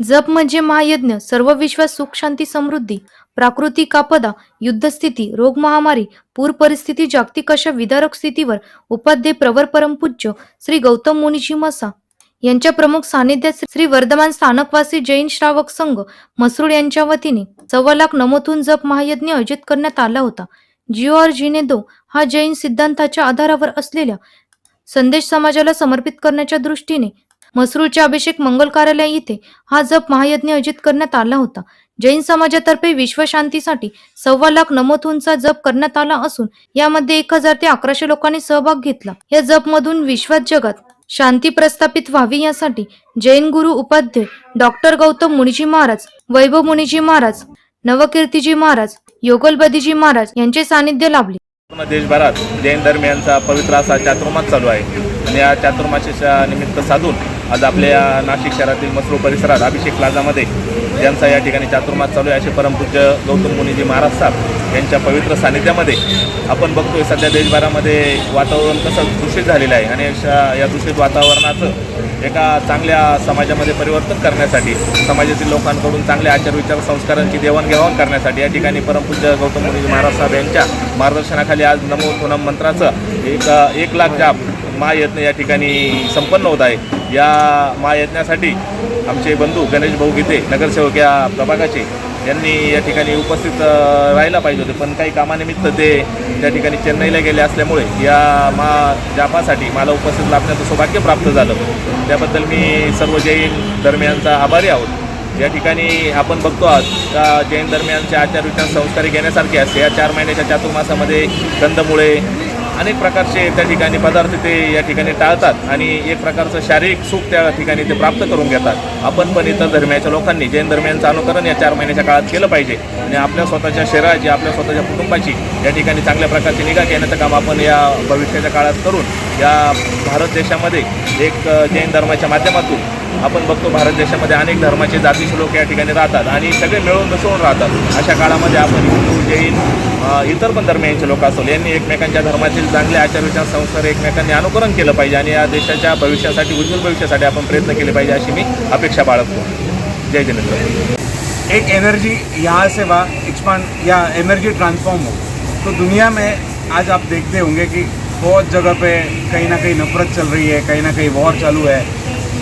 जप म्हणजे महायज्ञ सर्व विश्वास सुख शांती समृद्धी प्राकृतिक आपदा युद्धस्थिती रोग महामारी पूर परिस्थिती जागतिक अशा विदारक स्थितीवर उपाध्ये प्रवर परमपूज्य श्री गौतम मुनीजी मसा. यांच्या प्रमुख सानिध्यात श्री वर्धमान स्थानकवासी जैन श्रावक संघ मसरूळ यांच्या वतीने सव्वा लाख नमोतून जप महायज्ञ आयोजित करण्यात आला होता. जिओ आर जीने दो हा जैन सिद्धांताच्या आधारावर असलेल्या संदेश समाजाला समर्पित करण्याच्या दृष्टीने मसरूळच्या अभिषेक मंगल कार्यालय येथे हा जप महायज्ञ आयोजित करण्यात आला होता. जैन समाजातर्फे विश्वशांतीसाठी सव्वा लाख नमोथूनचा जप करण्यात आला असून यामध्ये एक हजार ते अकराशे लोकांनी सहभाग घेतला. या जप मधून विश्वात जगात शांती प्रस्थापित व्हावी यासाठी जैन गुरु उपाध्ये डॉक्टर गौतम मुनीजी महाराज वैभव मुनीजी महाराज नवकीर्तीजी महाराज योगलबदीजी महाराज यांचे सानिध्य लाभले. पूर्ण देशभरात जैन धर्मियांचा पवित्र असा चातुर्मास चालू आहे. आणि या चातुर्मासाच्या निमित्त साधून आज आपल्या नाशिक शहरातील मसरो परिसरात अभिषेक प्लाझामध्ये ज्यांचा या ठिकाणी चातुर्मास चालू आहे असे परमपूज्य गौतम मुनीजी महाराज साहेब यांच्या पवित्र सानिध्यामध्ये आपण बघतोय सध्या देशभरामध्ये वातावरण कसं दूषित झालेलं आहे आणि अशा या दूषित वातावरणाचं एका चांगल्या समाजामध्ये परिवर्तन करण्यासाठी समाजातील लोकांकडून चांगल्या आचार विचार संस्कारांची देवाणघेवाण करण्यासाठी या ठिकाणी परमपूज्य गौतम मुनीजी महाराज साहेब यांच्या मार्गदर्शनाखाली आज नमो पूनम मंत्राचं एक एक लाख जाप महायत्न या ठिकाणी संपन्न होत आहे. या महायज्ञासाठी आमचे बंधू गणेश भाऊ गीते नगरसेवक या प्रभागाचे यांनी या ठिकाणी उपस्थित राहायला पाहिजे होते. पण काही कामानिमित्त ते त्या ठिकाणी चेन्नईला गेले असल्यामुळे या मा जापासाठी मला उपस्थित लाभण्याचं सौभाग्य प्राप्त झालं. त्याबद्दल मी सर्व जैन दरम्यानचा आभारी आहोत. या ठिकाणी आपण बघतो आहोत का जैन दरम्यानचे आचार विचार संस्कारी घेण्यासारखे असते. या चार महिन्याच्या चातुर्मासामध्ये कंदमुळे अनेक प्रकारचे त्या ठिकाणी पदार्थ ते या ठिकाणी टाळतात आणि एक प्रकारचं शारीरिक सुख त्या ठिकाणी ते प्राप्त करून घेतात. आपण पण इतर धर्माच्या लोकांनी जैन धर्मियांचं अनुकरण या चार महिन्याच्या काळात केलं पाहिजे. आणि आपल्या स्वतःच्या शरीराची आपल्या स्वतःच्या कुटुंबाची या ठिकाणी चांगल्या प्रकारची निगा घेण्याचं काम आपण या भविष्याच्या काळात करून या भारत देशामध्ये एक जैन धर्माच्या माध्यमातून आपण बघतो भारत देशामध्ये अनेक धर्माचे जातीचे लोक या ठिकाणी राहतात आणि सगळे मिळून मिसळून राहतात. अशा काळामध्ये आपण हिंदू जैन इतर पण धर्मियांचे लोक असतील यांनी एकमेकांच्या धर्मातील चांगले आचार विचार संस्कार एकमेकांनी अनुकरण केलं पाहिजे आणि या देशाच्या भविष्यासाठी उज्ज्वल भविष्यासाठी आपण प्रयत्न केले पाहिजे अशी मी अपेक्षा बाळगतो. जय जिनेंद्र. एक एनर्जी यहाँ से एक्सपांड या एनर्जी ट्रांसफॉर्म हो. तो दुनिया में आज आप देखते होंगे कि बहुत जगह पे कहीं ना कहीं नफरत चल रही है कहीं ना कहीं वॉर चालू है.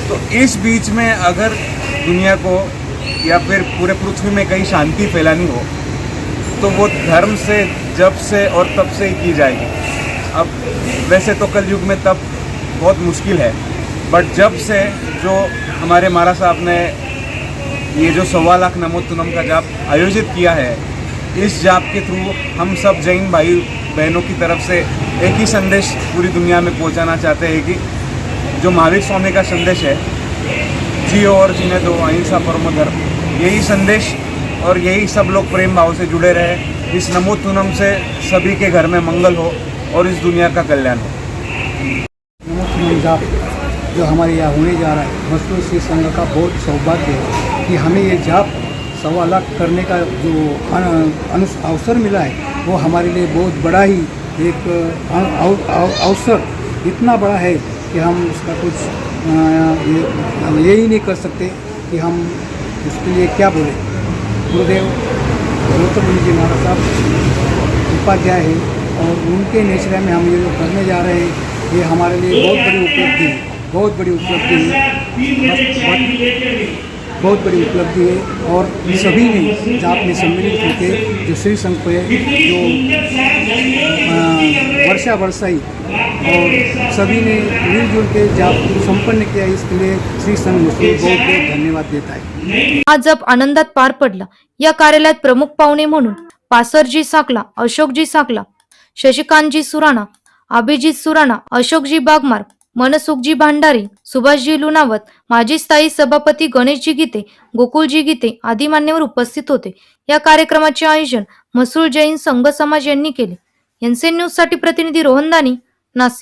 तो इस बीच में अगर दुनिया को या फिर पूरे पृथ्वी में कहीं शांति फैलानी हो तो वो धर्म से जब से और तब से ही की जाएगी। अब वैसे तो कल युग में तब बहुत मुश्किल है बट जब से जो हमारे महाराज साहब ने ये जो सवा लाख नमोत्तनम का जाप आयोजित किया है, इस जाप के थ्रू हम सब जैन भाई बहनों की तरफ़ से एक ही संदेश पूरी दुनिया में पहुंचाना चाहते हैं कि जो महावीर स्वामी का संदेश है, जियो और जीने दो, अहिंसा परमो धर्म। यही संदेश और यही सब लोग प्रेम भाव से जुड़े रहे। इस नमोत्तनम से सभी के घर में मंगल हो और इस दुनिया का कल्याण हो। नमोत्तम जाप जो हमारे यहाँ होने जा रहा है मजदूर श्री संघ का बहुत सौभाग्य है कि हमें ये जाप सवा लाख करने का जो अवसर मिला है, वो हमारे लिए बहुत बड़ा ही एक अव- अव- अवसर इतना बड़ा है कि हम उसका कुछ ये, हम यही नहीं कर सकते कि हम उसके लिए क्या बोले। गुरुदेव गौतम जी महाराज साहब, उपाध्याय है और उनके नेचर में हम ये करने जा रहे हैं। ये हमारे लिए बहुत बड़ी उपलब्धि है, बहुत बड़ी उपलब्धि है। बहुत बड़ी उपलब्धि है और सभी ने जाप में सम्मिलित होकर दूसरी संघ पे जो वर्षा बरसाई और सभी ने मिलजुल के जाप संपन्न किया इसके लिए श्री संघ मुस्लिम बहुत बहुत धन्यवाद देता है। हा जप आनंदात पार पडला. या कार्यालयात प्रमुख पाहुणे म्हणून पासरजी साकला अशोकजी साकला शशिकांतजी सुराणा अभिजित सुराणा अशोकजी बागमार मनसुखजी भांडारी सुभाषजी लुणावत माजी स्थायी सभापती गणेशजी गीते गोकुळजी गीते आदी मान्यवर उपस्थित होते. या कार्यक्रमाचे आयोजन मसूळ जैन संघ समाज यांनी केले. एनसीएन न्यूजसाठी प्रतिनिधी रोहनदानी नासिक नाशिक.